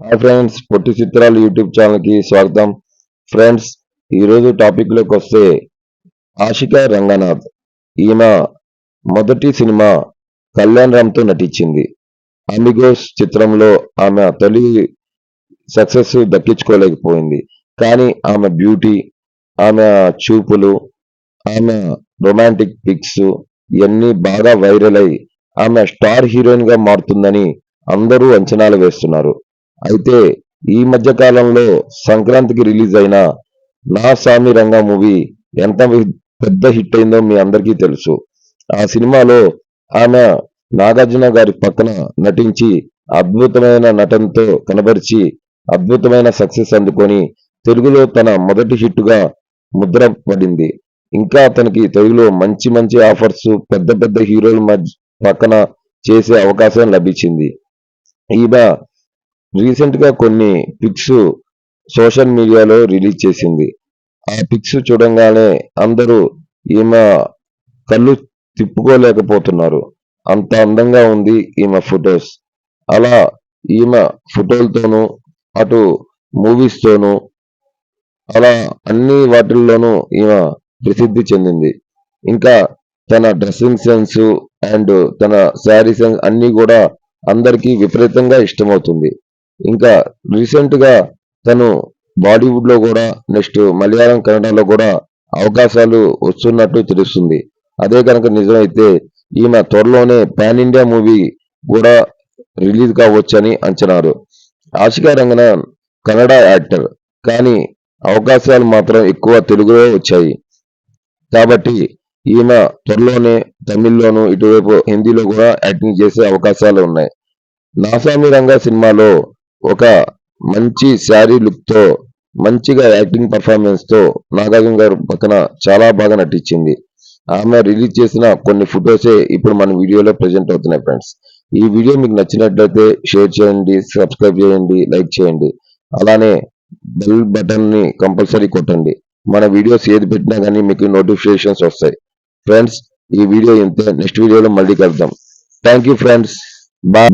Hi friends పొట్టి చిత్రాలు YouTube ఛానల్కి స్వాగతం. ఫ్రెండ్స్ ఈరోజు టాపిక్లోకి వస్తే ఆశిక రంగనాథ్. ఈమె మొదటి సినిమా కళ్యాణ్ రామ్తో నటించింది. అమిగోస్ చిత్రంలో ఆమె తొలి సక్సెస్ దక్కించుకోలేకపోయింది. కానీ ఆమె బ్యూటీ ఆమె చూపులు ఆమె రొమాంటిక్ పిక్స్ ఇవన్నీ బాగా వైరల్ అయి ఆమె స్టార్ హీరోయిన్గా మారుతుందని అందరూ అంచనాలు వేస్తున్నారు. అయితే ఈ మధ్య కాలంలో సంక్రాంతికి రిలీజ్ అయిన నా సామి రంగ మూవీ ఎంత పెద్ద హిట్ అయిందో మీ అందరికీ తెలుసు. ఆ సినిమాలో ఆమె నాగార్జున గారి పక్కన నటించి అద్భుతమైన నటనతో కనబరిచి అద్భుతమైన సక్సెస్ అందుకొని తెలుగులో తన మొదటి హిట్టుగా ముద్ర పడింది. ఇంకా అతనికి తెలుగులో మంచి మంచి ఆఫర్స్ పెద్ద పెద్ద హీరోల మధ్య పక్కన చేసే అవకాశం లభించింది. ఈమె రీసెంట్గా కొన్ని పిక్స్ సోషల్ మీడియాలో రిలీజ్ చేసింది. ఆ పిక్స్ చూడంగానే అందరూ ఈమె కళ్ళు తిప్పుకోలేకపోతున్నారు. అంత అందంగా ఉంది ఈమె ఫొటోస్. అలా ఈమె ఫోటోలతోనూ అటు మూవీస్తోనూ అలా అన్ని వాటిల్లోనూ ఈమె ప్రసిద్ధి చెందింది. ఇంకా తన డ్రెస్సింగ్ సెన్స్ అండ్ తన శారీ సెన్స్ అన్నీ కూడా అందరికీ విపరీతంగా ఇష్టమవుతుంది. ఇంకా రీసెంట్గా తను బాలీవుడ్లో కూడా నెక్స్ట్ మలయాళం కన్నడలో కూడా అవకాశాలు వస్తున్నట్టు తెలుస్తుంది. అదే కనుక నిజమైతే ఈమె త్వరలోనే పాన్ ఇండియా మూవీ కూడా రిలీజ్ కావచ్చని అంచనారు ఆశికా రంగనాథ్ కన్నడ యాక్టర్ కానీ అవకాశాలు మాత్రం ఎక్కువ తెలుగులో వచ్చాయి. కాబట్టి ఈమె త్వరలోనే తమిళ్ళోను ఇటువైపు హిందీలో కూడా యాక్టింగ్ చేసే అవకాశాలు ఉన్నాయి. నాసామి రంగ సినిమాలో ఒక మంచి శారీ లుక్తో మంచిగా యాక్టింగ్ పర్ఫార్మెన్స్తో నాగార్జున గారు పక్కన చాలా బాగా నటించింది. ఆమె రిలీజ్ చేసిన కొన్ని ఫొటోసే ఇప్పుడు మన వీడియోలో ప్రెజెంట్ అవుతున్నాయి ఫ్రెండ్స్. ఈ వీడియో మీకు నచ్చినట్లయితే షేర్ చేయండి సబ్స్క్రైబ్ చేయండి లైక్ చేయండి. అలానే బెల్ బటన్ని కంపల్సరీ కొట్టండి. మన వీడియోస్ ఏది పెట్టినా కానీ మీకు నోటిఫికేషన్స్ వస్తాయి. ఫ్రెండ్స్ ఈ వీడియో ఇంతే. నెక్స్ట్ వీడియోలో మళ్ళీ కలుద్దాం. Thank you friends. బాయ్.